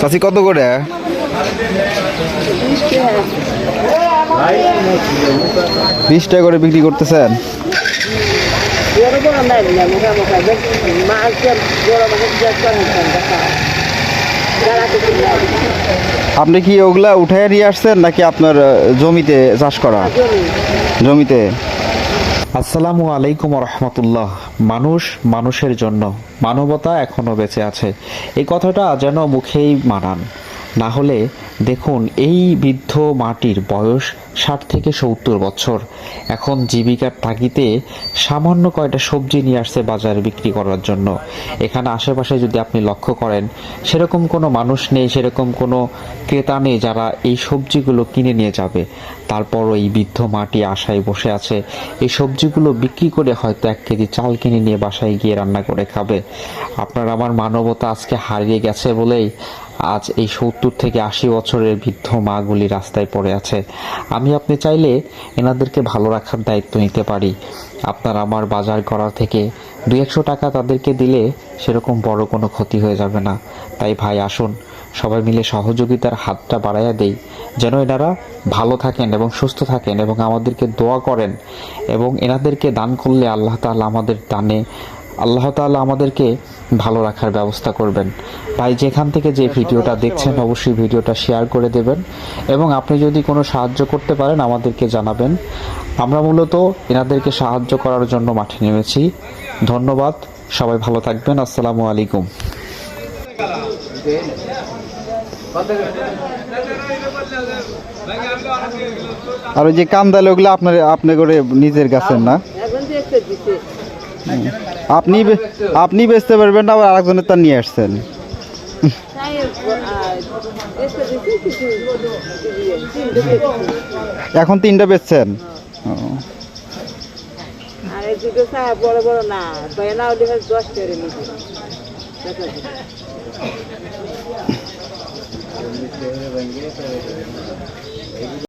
চাচি, কত করে? বিশ টাকা করে বিক্রি করতেছেন? আপনি কি ওগুলা উঠায় নিয়ে আসছেন নাকি আপনার জমিতে চাষ করা? জমিতে? আসসালামু আলাইকুম রহমতুল্লাহ মানুষ মানুষের জন্য মানবতা এখনও বেঁচে আছে। এই কথাটা যেন মুখেই মানান। না হলে দেখুন এই বৃদ্ধ মাটির বয়স ষাট থেকে সত্তর বছর। এখন জীবিকার তাগিতে সামান্য কয়টা সবজি নিয়ে আসছে বাজারে বিক্রি করার জন্য। এখানে আশেপাশে যদি আপনি লক্ষ্য করেন, সেরকম কোনো মানুষ নেই, সেরকম কোনো ক্রেতা নেই যারা এই সবজিগুলো কিনে নিয়ে যাবে। তারপর এই বৃদ্ধ মাটি আশায় বসে আছে, এই সবজিগুলো বিক্রি করে হয়তো এক কেজি চাল কিনে নিয়ে বাসায় গিয়ে রান্না করে খাবে। আপনার আমার মানবতা আজকে হারিয়ে গেছে বলেই আজ এই সত্তর থেকে আশি বছরের বৃদ্ধ মাগুলি রাস্তায় পড়ে আছে। আমি আপনি চাইলে এনাদেরকে ভালো রাখার দায়িত্ব নিতে পারি। আপনার আমার বাজার করা থেকে দুই একশো টাকা তাদেরকে দিলে সেরকম বড় কোনো ক্ষতি হয়ে যাবে না। তাই ভাই, আসুন, সবাই মিলে সহযোগিতার হাতটা বাড়াইয়া দেই। যেন এনারা ভালো থাকেন এবং সুস্থ থাকেন এবং আমাদেরকে দোয়া করেন এবং এনাদেরকে দান করলে আল্লাহ তাআলা আমাদের দানে আল্লাহ তাআলা আমাদেরকে ভালো রাখার ব্যবস্থা করবেন। ভাই যেখান থেকে যে ভিডিওটা দেখছেন অবশ্যই ভিডিওটা শেয়ার করে দেবেন এবং আপনি যদি কোনো সাহায্য করতে পারেন আমাদেরকে জানাবেন। আমরা মূলত এনাদেরকে সাহায্য করার জন্য মাঠে নেমেছি। ধন্যবাদ। সবাই ভালো থাকবেন। আসসালামু আলাইকুম। আর ওই যে কামদাল ওগুলো আপনার আপনি করে নিজের গাছের না? আপনি আপনি বেচতে পারবেন না আবার আরেকজনের তার নিয়ে আসছেন। এখন তিনটা বেচছেন। আর এই দুটো চা বড় বড় না